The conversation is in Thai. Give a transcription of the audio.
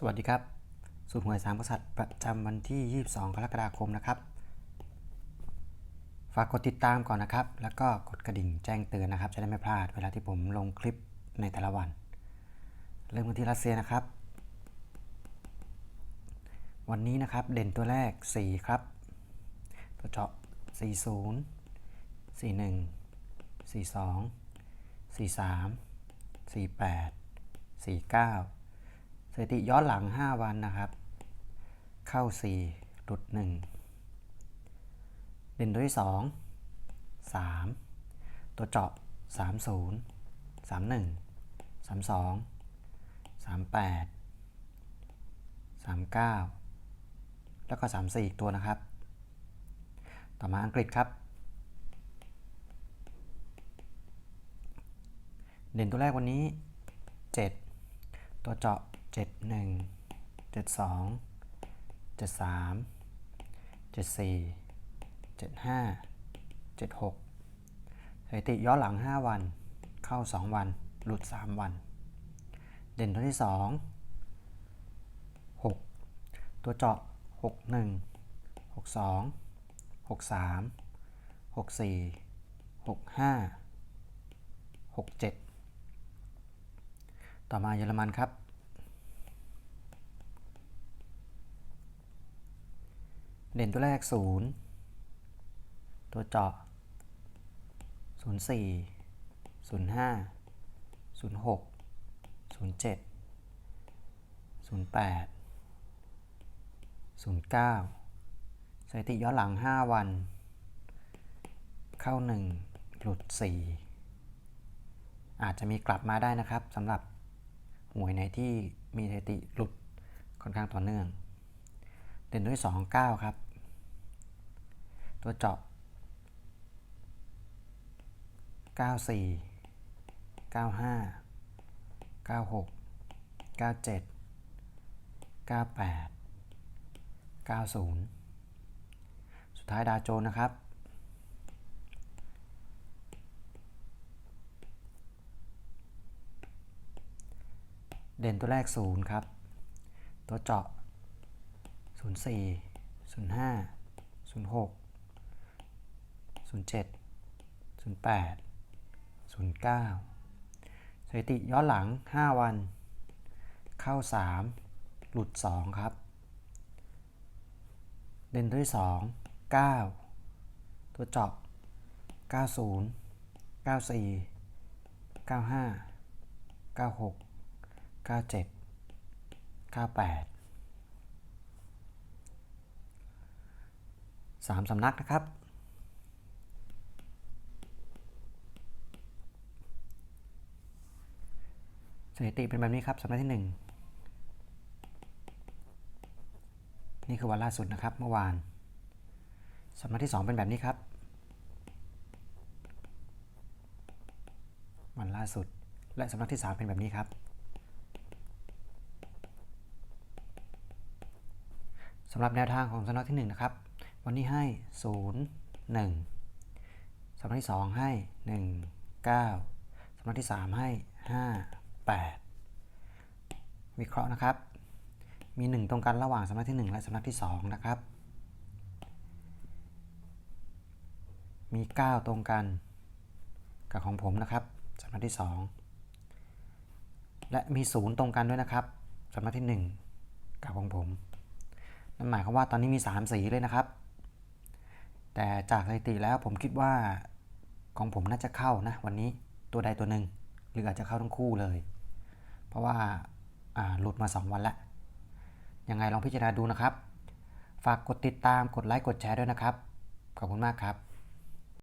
สวัสดีครับ สูตรหวยสามกษัตริย์ประจำวันที่ 22 กรกฎาคมนะครับ ฝากกดติดตามก่อนนะครับ แล้วก็กดกระดิ่งแจ้งเตือนนะครับ จะได้ไม่พลาดเวลาที่ผมลงคลิปในแต่ละวัน เริ่มกันที่รัสเซียนะครับ วันนี้นะครับเด่นตัวแรก 4 ครับ ตัวเจาะ 40 41 42 43 48 49ส ถิติย้อนหลัง 5 วันนะครับ เข้า 4 หลุด 1 เด่นตัวที่ 2 3 ตัวเจาะ 30 31 32 38 39 แล้วก็ 34 อีกตัวนะครับ ต่อมาอังกฤษครับ เด่นตัวแรกวันนี้ 7 ตัวเจาะ 71 72 73 74 75 76สถิติย้อนหลัง 5 วัน เข้า 2 วัน หลุด 3 วัน เด่นตัวที่ 2 6 ตัวเจาะ 61 62 63 64 65 67 ต่อมาเยอรมันครับ เด่นตัวแรก 0 ตัวเจาะ 04 05 06 07 08 09 สถิติย้อนหลัง 5 วัน เข้า 1 หลุด 4 อาจจะมีกลับมาได้นะครับสำหรับหวยในที่มีสถิติหลุดค่อนข้างต่อเนื่อง เด่นด้วย 2 9 ครับ ตัวเจาะ 94 95 96 97 98 90 สุดท้ายดาวโจนนะครับเด่นตัวแรก 0 ครับ ตัวเจาะ 04 05 06 07 08 09 สถิติย้อนหลัง 5 วัน เข้า 3 หลุด 2 ครับ เด่นตัวที่2 9 ตัวเจาะ90 94 95 96 97 98สามสำนักนะครับ สถิติเป็นแบบนี้ครับสำนักที่ 1 นี่คือวันล่าสุดนะครับเมื่อวานสำนักที่ 2 เป็นแบบนี้ครับ วันล่าสุดและสำนักที่ 3 เป็นแบบนี้ครับ สำหรับแนวทางของสำนักที่ 1 นะครับ วันนี้ให้ 0 1สำนักที่ 2 ให้ 1 9สำนักที่ 3 ให้ 5 8 วิเคราะห์นะครับ มี 1 ตรงกันระหว่างสำนักที่ 1 และสำนักที่ 2 นะครับ มี 9 ตรงกันกับของผมนะครับสำนักที่ 2 และมี 0 ตรงกันด้วยนะครับสำนักที่ 1 กับของผมนั่นหมายความว่าตอนนี้มี 3 สีเลยนะครับ แต่จากสถิติแล้วผมคิดว่าของผมน่าจะเข้านะวันนี้ตัวใดตัวหนึ่งหรืออาจจะเข้าทั้งคู่เลย เพราะว่าหลุดมา 2 วันแล้วยังไงลองพิจารณาดูนะครับ ฝากกดติดตามกดไลค์กดแชร์ด้วยนะครับ ขอบคุณมากครับ